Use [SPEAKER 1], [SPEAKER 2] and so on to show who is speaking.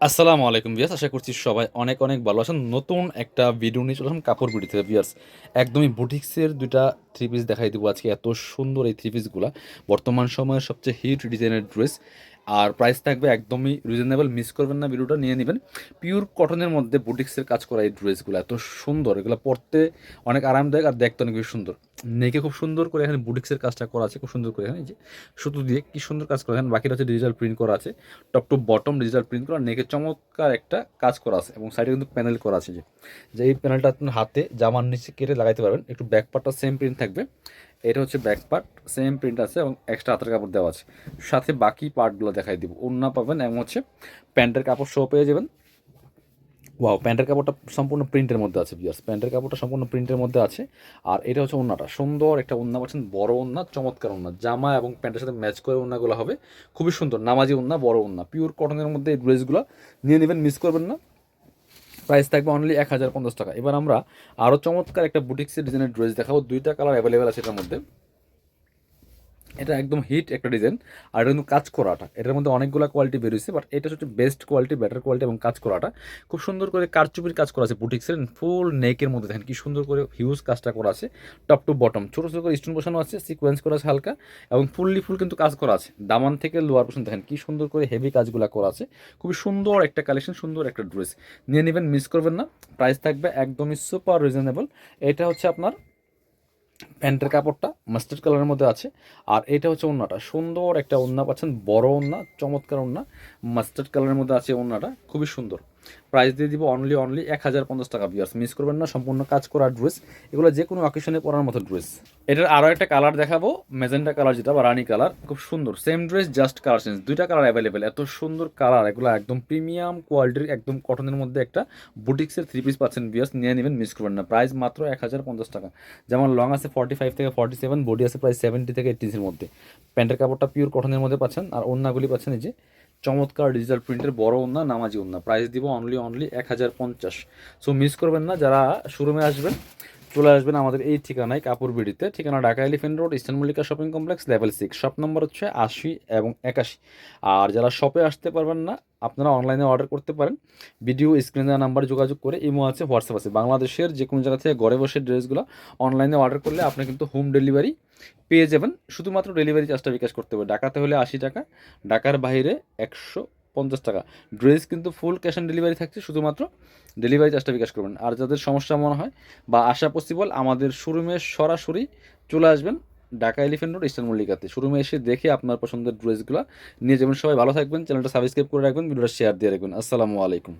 [SPEAKER 1] আসসালামু আলাইকুম বিয়াস আশা করছি সবাই অনেক অনেক ভালো আছেন। নতুন একটা ভিডিও নিয়ে চলে কাপড় বিটি থেকে বিয়ার্স একদমই বুটিক্সের দুইটা থ্রি পিস দেখাই দেবো আজকে। এত সুন্দর এই থ্রি পিসগুলো বর্তমান সময়ের সবচেয়ে হিট ডিজাইনের ড্রেস আর প্রাইস থাকবে একদমই রিজনেবল মিস করবেন না ভিডিওটা নিয়ে নেবেন। পিওর কটনের মধ্যে বুটিক্সের কাজ করা এই ড্রেসগুলো এত সুন্দর। এগুলো পরতে অনেক আরামদায়ক আর দেখতে অনেক বেশি সুন্দর। নেকে খুব সুন্দর করে এখানে বুটিক্সের কাজটা করা আছে, খুব সুন্দর করে। এখানে যে সুতো দিয়ে কি সুন্দর কাজ করা, এখানে বাকিটা হচ্ছে ডিজিটাল প্রিন্ট করা আছে। Top to bottom digital print করা, নেকে চমৎকার একটা কাজ করা আছে এবং সাইডে কিন্তু প্যানেল করা আছে যে। যে এই প্যানেলটা আপনার হাতে জামার নিচে কেটে লাগাইতে পারবেন, একটু ব্যাক পার্টটা সেম প্রিন্ট থাকবে। এটা হচ্ছে ব্যাক পার্ট সেম প্রিন্ট আছে এবং এক্সট্রা হাতের কাপড় দেওয়া আছে। সাথে বাকি পার্টগুলো দেখাই দিব, ওড়না পাবেন এবং হচ্ছে প্যান্টের কাপড় শো পেয়ে যাবেন। ওয়াও প্যান্টের কাপড়টা সম্পূর্ণ প্রিন্টের মধ্যে আছে বিয়ার্স প্যান্টের কাপড়টা সম্পূর্ণ প্রিন্টের মধ্যে আছে। আর এটা হচ্ছে ওন্নাটা সুন্দর একটা ওন্না পাচ্ছেন, বড় ওন্না চমৎকার ওন্না জামা এবং প্যান্টের সাথে ম্যাচ করে ওন্নাগুলো হবে। খুবই সুন্দর, নামাজি ওন্না বড় ওন্না পিওর কটনের মধ্যে এই ড্রেসগুলো নিয়ে নেবেন মিস করবেন না। প্রাইস থাকবে অনলি এক হাজার পঞ্চাশ টাকা। এবার আমরা আরও চমৎকার একটা বুটিক্সের ডিজাইনের ড্রেস দেখাবো। দুইটা কালার অ্যাভেলেবেল আছে এটার মধ্যে। এটা একদম হিট একটা ডিজাইন আর এটা কিন্তু কাজ করাটা। এটার মধ্যে অনেকগুলো কোয়ালিটি বেরিয়েছে বাট এটা হচ্ছে বেস্ট কোয়ালিটি বেটার কোয়ালিটি এবং কাজ করাটা। খুব সুন্দর করে কারচুপির কাজ করা আছে বুটিক্সের ফুল নেকের মধ্যে। দেখেন কি সুন্দর করে হিউজ কাজটা করা আছে টপ টু বটম ছোটো ছোটো করে স্টোন বসানো আছে সিকোয়েন্স করা আছে হালকা, এবং ফুললি ফুল কিন্তু কাজ করা আছে। দামান থেকে লোয়ার পর্যন্ত দেখেন কি সুন্দর করে হেভি কাজগুলো করা আছে। খুবই সুন্দর একটা কালেকশন সুন্দর একটা ড্রেস নিয়ে নেবেন মিস করবেন না। প্রাইস থাকবে একদমই সুপার রিজনেবল এটা হচ্ছে আপনার প্যান্টের কাপড়টা মাস্টার্ড কালারের মধ্যে আছে। আর এটা হচ্ছে ওন্নাটা সুন্দর একটা ওন্না পাচ্ছেন, বড় ওন্না চমৎকার ওন্না মাস্টার্ড কালারের মধ্যে আছে ওন্নাটা খুবই সুন্দর। প্রাইস দিয়ে দিব অনলি অনলি এক হাজার পঞ্চাশ টাকা বিয়ার্স মিস করবেন না, সম্পূর্ণ কাজ করা ড্রেস এগুলো যে কোনো অকেশনে পরার মতো ড্রেস এটার আরও একটা কালার দেখাবো মেজেন্টা কালার যেটা বা রানি কালার খুব সুন্দর। Same dress just colour change দুইটা কালার অ্যাভেলেবেল এত সুন্দর কালার এগুলো একদম প্রিমিয়াম কোয়ালিটির একদম কটনের মধ্যে একটা বুটিক্সের থ্রি পিস পাচ্ছেন বিয়ার্স নিয়ে নেবেন মিস করবেন না। প্রাইস মাত্র এক হাজার পঞ্চাশ টাকা। যেমন লং আছে ফর্টি ফাইভ থেকে ফর্টি সেভেন বডি আছে প্রায় সেভেন্টি থেকে এইটিসের মধ্যে। প্যান্টের কাপড়টা পিওর কটনের মধ্যে পাচ্ছেন। আর অন্যগুলি পাচ্ছেন এই যে চমৎকার ডিজিটাল প্রিন্টের বড় ওন্না নামাজি ওন্না প্রাইস দিব অনলি অনলি এক হাজার পঞ্চাশ। সো মিস করবেন না, যারা শোরুমে আসবেন চলে আসবেন আমাদের এই ঠিকানায় কাপড় বিড়িতে। ঠিকানা Dhaka Elephant Road, Eastern Mallika shopping complex, level six. Shop number হচ্ছে আশি এবং একাশি। আর যারা শপে আসতে পারবেন না, আপনারা অনলাইনে অর্ডার করতে পারেন। ভিডিও স্ক্রিনে নাম্বারে যোগাযোগ করে, ইমো আছে হোয়াটসঅ্যাপ আছে। বাংলাদেশের যে কোনো জায়গা থেকে ঘরে বসে ড্রেসগুলো অনলাইনে অর্ডার করলে আপনি কিন্তু হোম ডেলিভারি পেয়ে যাবেন। শুধুমাত্র ডেলিভারি চার্জটা বিকাশ করতে হবে। ঢাকাতে হলে আশি টাকা, ঢাকার বাইরে একশো পঞ্চাশ টাকা। ড্রেস কিন্তু ফুল ক্যাশ অন ডেলিভারি থাকছে, শুধুমাত্র ডেলিভারি চার্জটা বিকাশ করবেন। আর যাদের সমস্যা মনে হয় বা আশা পসিবল আমাদের শোরুমে সরাসরি চলে আসবেন ঢাকা এলিফেন্ট রোড ইস্টার্ন মল্লিকাতে শোরুমে এসে দেখে আপনার পছন্দের ড্রেসগুলো নিয়ে যাবেন। সবাই ভালো থাকবেন চ্যানেলটা সাবস্ক্রাইব করে রাখবেন, ভিডিওটা শেয়ার দিয়ে রাখবেন। আসসালামু আলাইকুম।